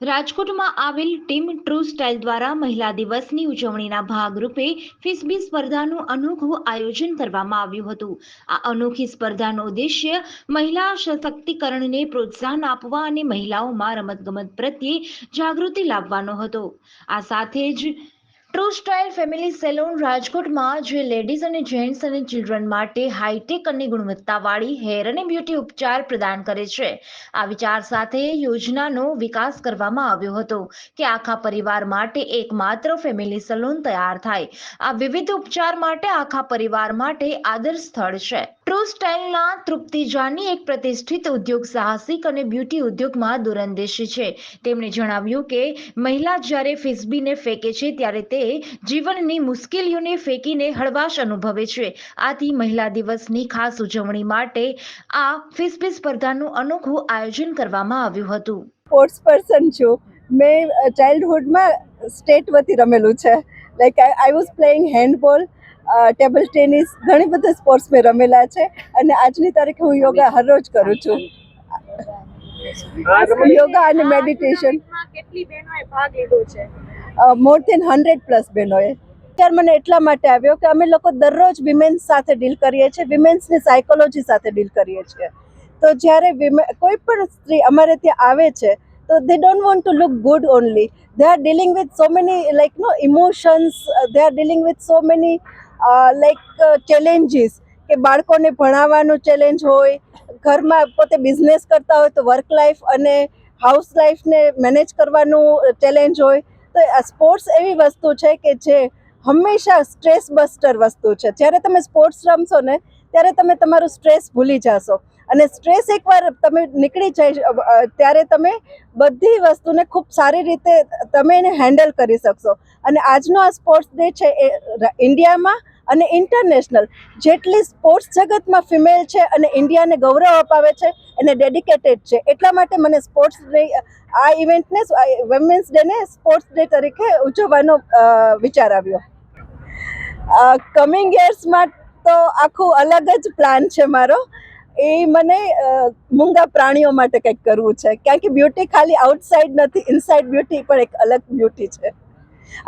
રાજકોટમાં આવેલ team true style દ્વારા મહિલા દિવસની ઉજવણીના ભાગરૂપે ફિસબી સ્પર્ધાનું અનોખું આયોજન કરવામાં આવ્યું હતું. આ અનોખી સ્પર્ધાનો ઉદ્દેશ્ય મહિલા સશક્તિકરણને પ્રોત્સાહન આપવા અને મહિલાઓમાં રમતગમત પ્રત્યે જાગૃતિ લાવવાનો હતો. આ સાથે જ ટ્રુ સ્ટાઇલ ફેમિલી સેલોન રાજકોટમાં જે લેડીઝ અને જેન્ટ્સ અને ચિલ્ડ્રન માટે હાઈટેક અને ગુણવત્તાવાળી હેર અને બ્યુટી ઉપચાર પ્રદાન કરે છે. આ વિચાર સાથે યોજનાનો વિકાસ કરવામાં આવ્યો હતો કે આખા પરિવાર માટે એકમાત્ર ફેમિલી સલૂન તૈયાર થાય. આ વિવિધ ઉપચાર માટે આખા પરિવાર માટે આદર્શ સ્થળ છે. ટ્રુ સ્ટાઇલના તૃપ્તિ જાની એક પ્રતિષ્ઠિત ઉદ્યોગ સાહસિક અને બ્યુટી ઉદ્યોગમાં દૂરંદેશી છે. તેમણે જણાવ્યું કે, મહિલા જ્યારે ફિસબીને ફેંકે છે, ત્યારે તે જીવનની મુશ્કેલીઓને ફેંકીને હળવાશ અનુભવે છે. આથી મહિલા દિવસની ખાસ ઉજવણી માટે આ ફિસ્બી સ્પર્ધાનું અનોખું આયોજન કરવામાં આવ્યું હતું. સ્પોર્ટ્સ પર્સન છું. મેં ચાઇલ્ડહુડમાં સ્ટેટ વતી રમેલું છે. Like I was playing handball table tennis ઘણી બધી સ્પોર્ટ્સ મેં રમેલા છે. અને આજની તારીખે હું યોગા હરરોજ કરું છું. યોગા અને મેડિટેશન કેટલી બહેનોએ ભાગ લીધો છે? મોર દેન હંડ્રેડ પ્લસ બહેનોએ. વિચાર મને એટલા માટે આવ્યો કે અમે લોકો દરરોજ વિમેન્સ સાથે ડીલ કરીએ છીએ વિમેન્સની સાયકોલોજી સાથે ડીલ કરીએ છીએ. તો જ્યારે વિમે કોઈ પણ સ્ત્રી અમારે ત્યાં આવે છે, તો they don't want to look good only they are dealing with so many like no emotions they are dealing with so many like challenges કે બાળકોને ભણાવવાનું ચેલેન્જ હોય, ઘરમાં પોતે બિઝનેસ કરતા હોય તો વર્ક લાઈફ અને હાઉસ લાઈફને મેનેજ કરવાનું ચેલેન્જ હોય તો સ્પોર્ટ્સ એવી વસ્તુ છે કે જે હંમેશા સ્ટ્રેસ બસ્ટર વસ્તુ છે. જ્યારે તમે સ્પોર્ટ્સ રમશો ને, ત્યારે તમે તમારું સ્ટ્રેસ ભૂલી જશો. અને સ્ટ્રેસ એકવાર તમે નીકળી જાય ત્યારે તમે બધી વસ્તુને ખૂબ સારી રીતે તમે એને હેન્ડલ કરી શકશો. અને આજનો આ સ્પોર્ટ્સ ડે છે એ ઇન્ડિયામાં અને ઇન્ટરનેશનલ જેટલી સ્પોર્ટ્સ જગતમાં ફિમેલ છે અને ઇન્ડિયાને ગૌરવ અપાવે છે એને ડેડિકેટેડ છે. એટલા માટે મને સ્પોર્ટ્સ ડે આ ઇવેન્ટને વિમેન્સ ડેને સ્પોર્ટ્સ ડે તરીકે ઉજવવાનો વિચાર આવ્યો. કમિંગ યર્સમાં તો આખું અલગ જ પ્લાન છે મારો. એ મને મૂંગા પ્રાણીઓ માટે કંઈક કરવું છે. કારણ કે બ્યુટી ખાલી આઉટસાઇડ નથી ઇનસાઇડ બ્યુટી પણ એક અલગ બ્યુટી છે.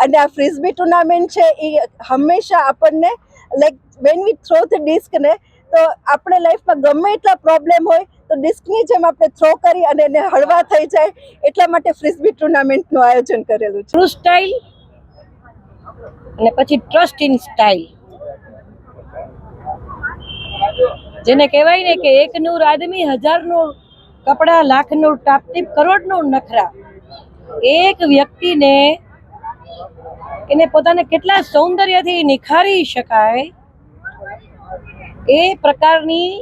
અને આ ફ્રીઝબી ટુર્નામેન્ટ છે, એ હંમેશા આપણને like when we throw the disc ને, તો આપણે લાઈફમાં ગમે એટલા પ્રોબ્લેમ હોય, તો ડિસ્કની જેમ આપણે થ્રો કરી અને એને હળવા થઈ જાય, એટલા માટે ફ્રીઝબી ટુર્નામેન્ટનું આયોજન કરેલું છે. સ્ટાઇલ અને પછી ટ્રસ્ટ ઇન સ્ટાઇલ જેને કહેવાય ને કે એક નૂર આદમી હજાર નૂર લાખનું લાખ નૂર ટાપટીપ કરોડ નખરા. એક વ્યક્તિને એને પોતાને કેટલા સૌંદર્યથી નિખારી શકાય એ પ્રકારની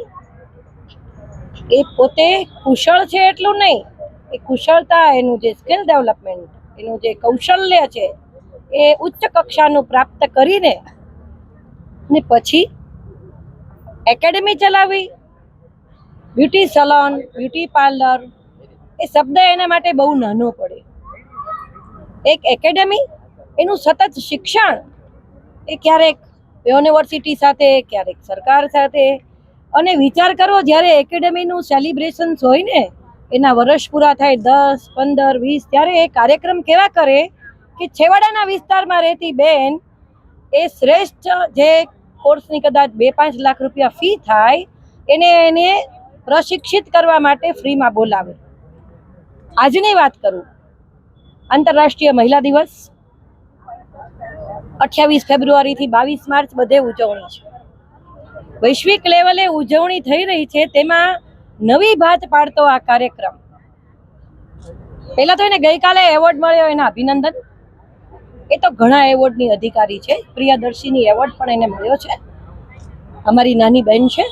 એ પોતે કુશળ છે એટલું નહીં. એ કુશળતા એનું જે સ્કિલ ડેવલપમેન્ટ એનું જે કૌશલ્ય છે એ ઉચ્ચ કક્ષાનું પ્રાપ્ત કરીને ને પછી એકેડેમી ચલાવી બ્યુટી સલોન બ્યુટી પાર્લર એ શબ્દ એના માટે બહુ નાનો પડે. એક એકેડેમી એનું સતત શિક્ષણ એ ક્યારેક યુનિવર્સિટી સાથે, ક્યારેક સરકાર સાથે. અને વિચાર કરો, જ્યારે એકેડેમીનું સેલિબ્રેશન્સ હોય ને એના વર્ષ પૂરા થાય, દસ, પંદર, વીસ, ત્યારે એ કાર્યક્રમ કેવા કરે કે છેવાડાના વિસ્તારમાં રહેતી બેન એ શ્રેષ્ઠ જે કોર્સની કદાચ બે, પાંચ લાખ રૂપિયા ફી થાય, એને એને પ્રશિક્ષિત કરવા માટે ફ્રીમાં બોલાવે. આજની વાત કરું. આંતરરાષ્ટ્રીય મહિલા દિવસ. અઠ્યાવીસ ફેબ્રુઆરીથી બાવીસ માર્ચ બધે ઉજવણી છે. વૈશ્વિક લેવલે ઉજવણી થઈ રહી છે, તેમાં નવી ભાત પાડતો આ કાર્યક્રમ. પહેલા તો એને ગઈકાલે એવોર્ડ મળ્યો, એના અભિનંદન. એ તો ઘણા એવોર્ડની અધિકારી છે, પ્રિયદર્શીની એવોર્ડ પણ એને મળ્યો છે. અમારી નાની બહેન છે.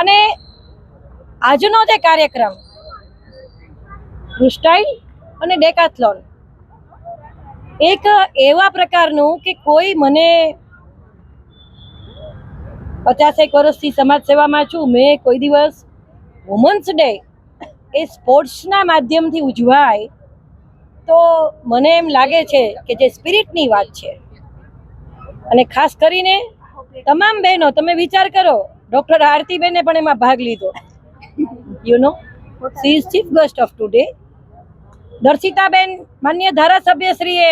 અને આજનો જે કાર્યક્રમ ક્રુસ્ટાઇલ અને ડેકાથલોન એક એવા પ્રકારનું કે કોઈ મને પચાસેક વર્ષથી સમાજ સેવામાં છું, મેં કોઈ દિવસ વુમન્સ ડે એ સ્પોર્ટ્સના માધ્યમથી ઉજવાય, તો મને એમ લાગે છે કે જે સ્પિરિટની વાત છે. અને ખાસ કરીને તમામ બહેનો, તમે વિચાર કરો, ડૉક્ટર આરતીબેને પણ એમાં ભાગ લીધો. You know see is chief guest of today દર્શિતાબેન માન્ય ધારાસભ્યશ્રીએ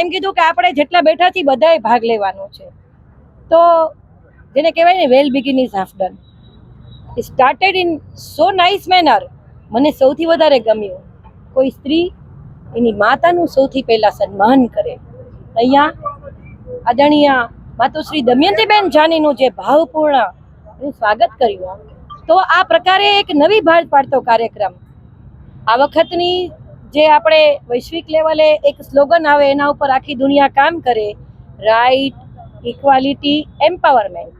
એમ કીધું કે આપણે જેટલા બેઠા છીએ બધાએ ભાગ લેવાનો છે. તો જેને કહેવાય ને well begin is half done started in so nice manner મને સૌથી વધારે ગમ્યું. કોઈ સ્ત્રી એની માતાનું સૌથી પહેલાં સન્માન કરે. અહીંયા આદરણીય માતુશ્રી દમયંતીબેન જાનીનું જે ભાવપૂર્ણ એનું સ્વાગત કર્યું. તો આ પ્રકારે એક નવી ભાર પાડતો કાર્યક્રમ. આ વખતની જે આપણે વૈશ્વિક લેવલે એક સ્લોગન આવે એના ઉપર આખી દુનિયા કામ કરે રાઈટ ઇક્વાલિટી એમ્પાવરમેન્ટ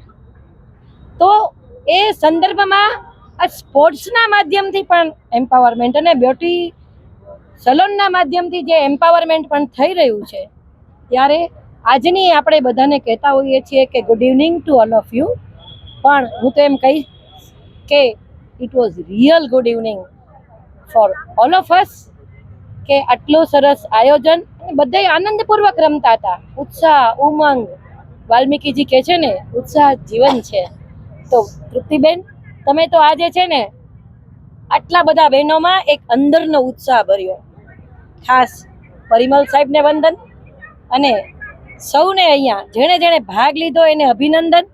તો એ સંદર્ભમાં આ સ્પોર્ટ્સના માધ્યમથી પણ એમ્પાવરમેન્ટ અને બ્યુટી સલોનના માધ્યમથી જે એમ્પાવરમેન્ટ પણ થઈ રહ્યું છે, ત્યારે આજની આપણે બધાને કહેતા હોઈએ છીએ કે good evening to all of you પણ હું તો એમ કહીશ કે it was real good evening for all of us કે આટલું સરસ આયોજન અને બધા આનંદપૂર્વક રમતા હતા. ઉત્સાહ, ઉમંગ. વાલ્મીકીજી કહે છે ને, ઉત્સાહ જીવન છે. તો તૃપ્તિબેન, તમે તો આજે છે ને, આટલા બધા બહેનોમાં એક અંદરનો ઉત્સાહ ભર્યો. ખાસ પરિમલ સાહેબને વંદન અને સૌને અહીંયા જેણે જેણે ભાગ લીધો એને અભિનંદન.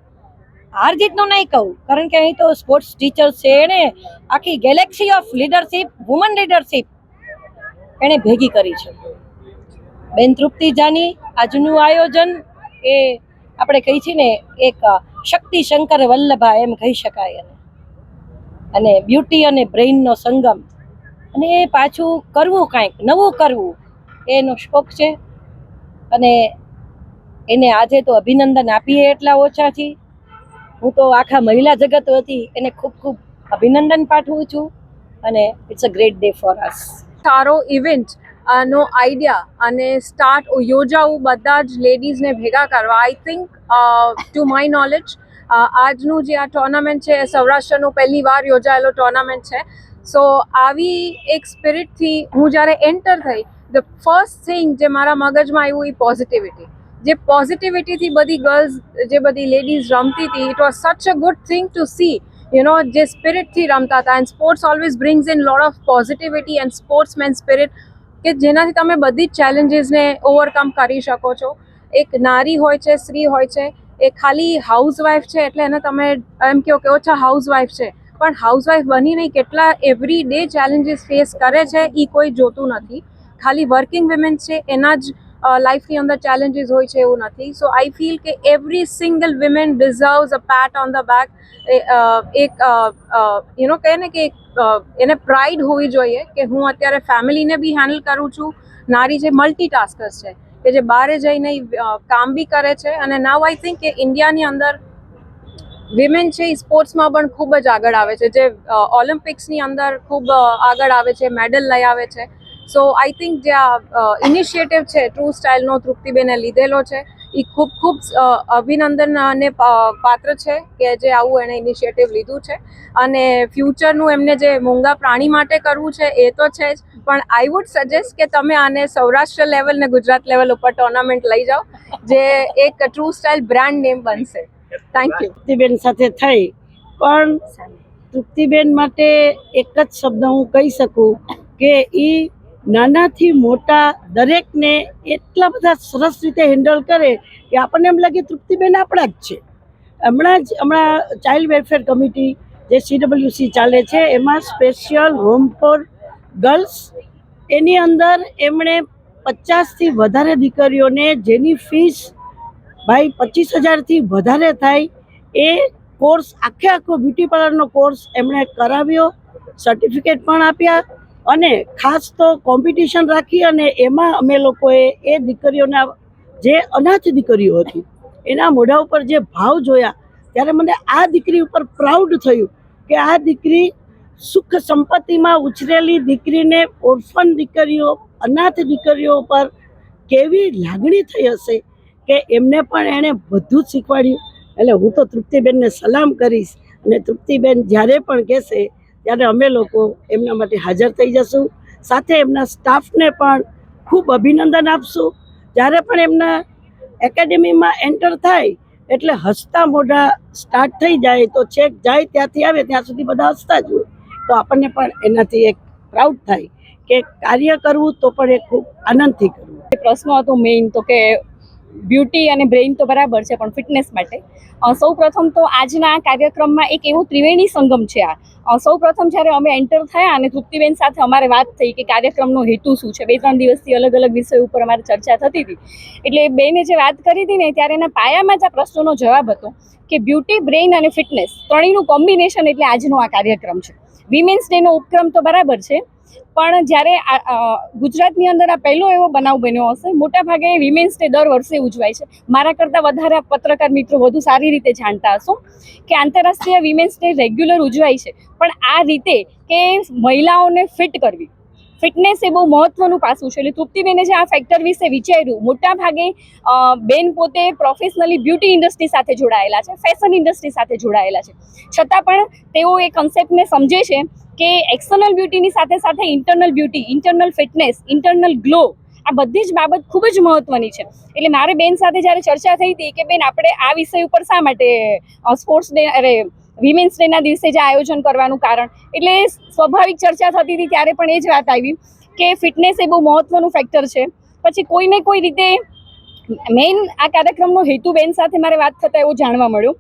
હાર જીતનું નહીં કહું, કારણ કે અહીં તો સ્પોર્ટ્સ ટીચર છે એણે આખી galaxy of leadership woman leadership એણે ભેગી કરી છે. બેન તૃપ્તિ જાની આજનું આયોજન એ આપણે કહી છીએ ને, એક શક્તિ શંકર વલ્લભા એમ કહી શકાય અને બ્યુટી અને બ્રેઇનનો સંગમ. અને એ પાછું કરવું કાંઈક, નવું કરવું, એનો શોખ છે. અને એને આજે તો અભિનંદન આપીએ એટલા ઓછા છે હું તો આખા મહિલા જગત હતી એને ખૂબ ખૂબ અભિનંદન પાઠવું છું. અને it's a great day for us સારો ઇવેન્ટ નો આઈડિયા અને સ્ટાર્ટ યોજાવું બધા જ લેડીઝને ભેગા કરવા. I think to my knowledge આજનું જે આ ટુર્નામેન્ટ છે, એ સૌરાષ્ટ્રનું પહેલી વાર યોજાયેલો ટુર્નામેન્ટ છે. સો આવી એક સ્પિરિટથી હું જ્યારે એન્ટર થઈ ધ ફર્સ્ટ થિંગ જે મારા મગજમાં આવ્યું એ પોઝિટિવિટી જે પોઝિટિવિટીથી બધી ગર્લ્સ જે બધી લેડીઝ રમતી હતી it was such a good thing to see you know જે સ્પિરિટથી રમતા હતા. And sports always brings in lot of positivity and sportsman spirit કે જેનાથી તમે બધી જ ચેલેન્જીસને ઓવરકમ કરી શકો છો. એક નારી હોય છે, સ્ત્રી હોય છે, એ ખાલી હાઉસવાઈફ છે એટલે એને તમે એમ કહો કે ઓછા હાઉસવાઈફ છે. પણ હાઉસવાઈફ બનીને કેટલા એવરી ડે ચેલેન્જીસ ફેસ કરે છે એ કોઈ જોતું નથી. ખાલી વર્કિંગ વિમેન્સ છે, એના જ લાઈફની અંદર ચેલેન્જીસ હોય છે એવું નથી. સો આઈ ફીલ કે every single women deserves a pat on the back એક યુ નો કહે ને કે એને પ્રાઇડ હોવી જોઈએ કે હું અત્યારે ફેમિલીને બી હેન્ડલ કરું છું. નારી જે મલ્ટીટાસ્કર્સ છે, કે જે બહારે જઈને કામ બી કરે છે. અને નાવ આઈ થિંક કે ઇન્ડિયાની અંદર વિમેન છે એ સ્પોર્ટ્સમાં પણ ખૂબ જ આગળ આવે છે. જે ઓલિમ્પિક્સની અંદર ખૂબ આગળ આવે છે મેડલ લઈ આવે છે. સો આઈ થિંક જે આ ઇનિશિયેટિવ છે ટ્રુ સ્ટાઇલનો તૃપ્તિબેને લીધેલો છે. એ ખૂબ ખૂબ અભિનંદન અભિનંદનને પાત્ર છે કે જે આવું એણે ઇનિશિયેટિવ લીધું છે. અને ફ્યુચરનું એમને જે મૂંગા પ્રાણી માટે કરવું છે, એ તો છે જ. પણ આઈ વુડ સજેસ્ટ કે તમે આને સૌરાષ્ટ્ર લેવલ ને ગુજરાત લેવલ ઉપર ટુર્નામેન્ટ લઈ જાઓ, જે એક ટ્રુ સ્ટાઇલ બ્રાન્ડ નેમ બનશે. થેન્ક યુ તૃપ્તિબેન સાથે થઈ. પણ તૃપ્તિબેન માટે એક જ શબ્દ હું કહી શકું કે એ નાનાથી મોટા દરેકને એટલા બધા સરસ રીતે હેન્ડલ કરે કે આપણને એમ લાગે તૃપ્તિબેન આપણા જ છે. હમણાં જ, હમણાં ચાઇલ્ડ વેલફેર કમિટી જે સીડબ્લ્યુસી ચાલે છે, એમાં સ્પેશિયલ હોમ ફોર ગર્લ્સ એની અંદર એમણે પચાસથી વધારે દીકરીઓને જેની ફીસ ભાઈ પચીસ હજારથી વધારે થાય, એ કોર્સ આખે આખો બ્યુટી પાર્લરનો કોર્સ એમણે કરાવ્યો સર્ટિફિકેટ પણ આપ્યા અને ખાસ તો કોમ્પિટિશન રાખી અને એમાં અમે લોકોએ એ દીકરીઓના જે અનાથ દીકરીઓ હતી, એના મોઢા ઉપર જે ભાવ જોયા, ત્યારે મને આ દીકરી ઉપર પ્રાઉડ થયું કે આ દીકરી સુખ સંપત્તિમાં ઉછરેલી દીકરીને ઓર્ફન દીકરીઓ, અનાથ દીકરીઓ પર કેવી લાગણી થઈ હશે કે એમને પણ એણે બધું જ શીખવાડ્યું. એટલે હું તો તૃપ્તિબેનને સલામ કરીશ અને તૃપ્તિબેન જ્યારે પણ કહેશે ત્યારે અમે લોકો એમના માટે હાજર થઈ જશું. સાથે એમના સ્ટાફને પણ ખૂબ અભિનંદન આપશું. જ્યારે પણ એમના એકેડેમીમાં એન્ટર થાય, એટલે હસતા મોઢા સ્ટાર્ટ થઈ જાય, તો છેક જાય ત્યાંથી આવે, ત્યાં સુધી બધા હસતા જ હોય. તો આપણને પણ એનાથી એક પ્રાઉડ થાય કે કાર્ય કરવું તો પણ એ ખૂબ આનંદથી કરવું. પ્રશ્ન હતો મેઇન તો કે બ્યુટી અને બ્રેઇન તો બરાબર છે, પણ ફિટનેસ માટે. સૌ પ્રથમ તો આજના કાર્યક્રમમાં એક એવું ત્રિવેણી સંગમ છે આ. સૌ પ્રથમ જ્યારે અમે એન્ટર થયા અને તૃપ્તિબેન સાથે અમારે વાત થઈ કે કાર્યક્રમનો હેતુ શું છે, બે ત્રણ દિવસથી અલગ અલગ વિષય ઉપર અમારે ચર્ચા થતી હતી. એટલે બેને જે વાત કરી હતી ને ત્યારે એના પાયામાં જ આ પ્રશ્નોનો જવાબ હતો કે બ્યુટી, બ્રેઇન અને ફિટનેસ ત્રણેયનું કોમ્બિનેશન એટલે આજનો આ કાર્યક્રમ છે. વિમેન્સ ડેનો ઉપક્રમ તો બરાબર છે પણ જ્યારે ગુજરાતની અંદર આ પહેલો એવો બનાવ બન્યો હશે મોટાભાગે વિમેન્સ ડે દર વર્ષે ઉજવાય છે. મારા કરતાં વધારે પત્રકાર મિત્રો વધુ સારી રીતે જાણતા હશો કે આંતરરાષ્ટ્રીય વિમેન્સ ડે રેગ્યુલર ઉજવાય છે. પણ આ રીતે કે મહિલાઓને ફિટ કરવી. ફિટનેસ એ બહુ મહત્વનું પાસું છે. એટલે તૃપ્તિબેને જે આ ફેક્ટર વિશે વિચાર્યું, મોટા ભાગે બેન પોતે પ્રોફેશનલી બ્યુટી ઇન્ડસ્ટ્રી સાથે જોડાયેલા છે ફેશન ઇન્ડસ્ટ્રી સાથે જોડાયેલા છે. છતાં પણ તેઓ એ કન્સેપ્ટને સમજે છે કે એક્સટર્નલ બ્યુટીની સાથે સાથે internal beauty internal fitness internal glow આ બધી જ બાબત ખૂબ જ મહત્વની છે. એટલે મારે બેન સાથે જ્યારે ચર્ચા થઈ હતી કે બેન આપણે આ વિષય ઉપર શા માટે સ્પોર્ટ્સ ડે અરે વિમેન્સ ડેના દિવસે જે આયોજન કરવાનું કારણ? એટલે સ્વાભાવિક ચર્ચા થતી હતી ત્યારે પણ એ જ વાત આવી કે ફિટનેસ એ બહુ મહત્વનું ફેક્ટર છે. પછી કોઈને કોઈ રીતે મેઇન આ કાર્યક્રમનો હેતુ બેન સાથે મારે વાત થતાં એવું જાણવા મળ્યો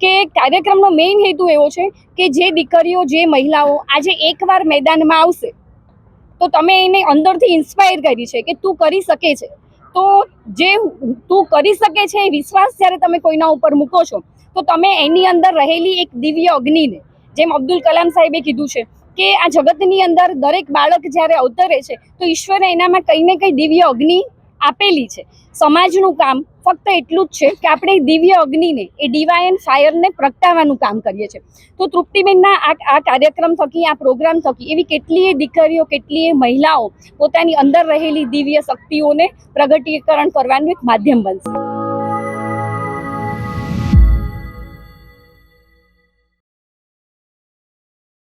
કે કાર્યક્રમનો મેઇન હેતુ એવો છે કે જે દીકરીઓ, જે મહિલાઓ આજે એકવાર મેદાનમાં આવશે, તો તમે એને અંદરથી ઇન્સ્પાયર કરી છે કે તું કરી શકે છે. તો જે તું કરી શકે છે એ વિશ્વાસ જ્યારે તમે કોઈના ઉપર મૂકો છો, તો તમે એની અંદર રહેલી એક દિવ્ય અગ્નિને, જેમ અબ્દુલ કલામ સાહેબે કીધું છે કે આ જગતની અંદર દરેક બાળક જ્યારે અવતરે છે, તો ઈશ્વરે એનામાં કંઈ ને કંઈ દિવ્ય અગ્નિ આપેલી છે. સમાજનું કામ ફક્ત એટલું જ છે કે આપણે દિવ્ય અગ્નિને, એ ડિવાયન ફાયરને પ્રગટાવવાનું કામ કરીએ છીએ. તો તૃપ્તિબેનના આ આ કાર્યક્રમ થકી, આ પ્રોગ્રામ થકી એવી કેટલીય દીકરીઓ, કેટલીય મહિલાઓ પોતાની અંદર રહેલી દિવ્ય શક્તિઓને પ્રગટીકરણ કરવાનું એક માધ્યમ બનશે.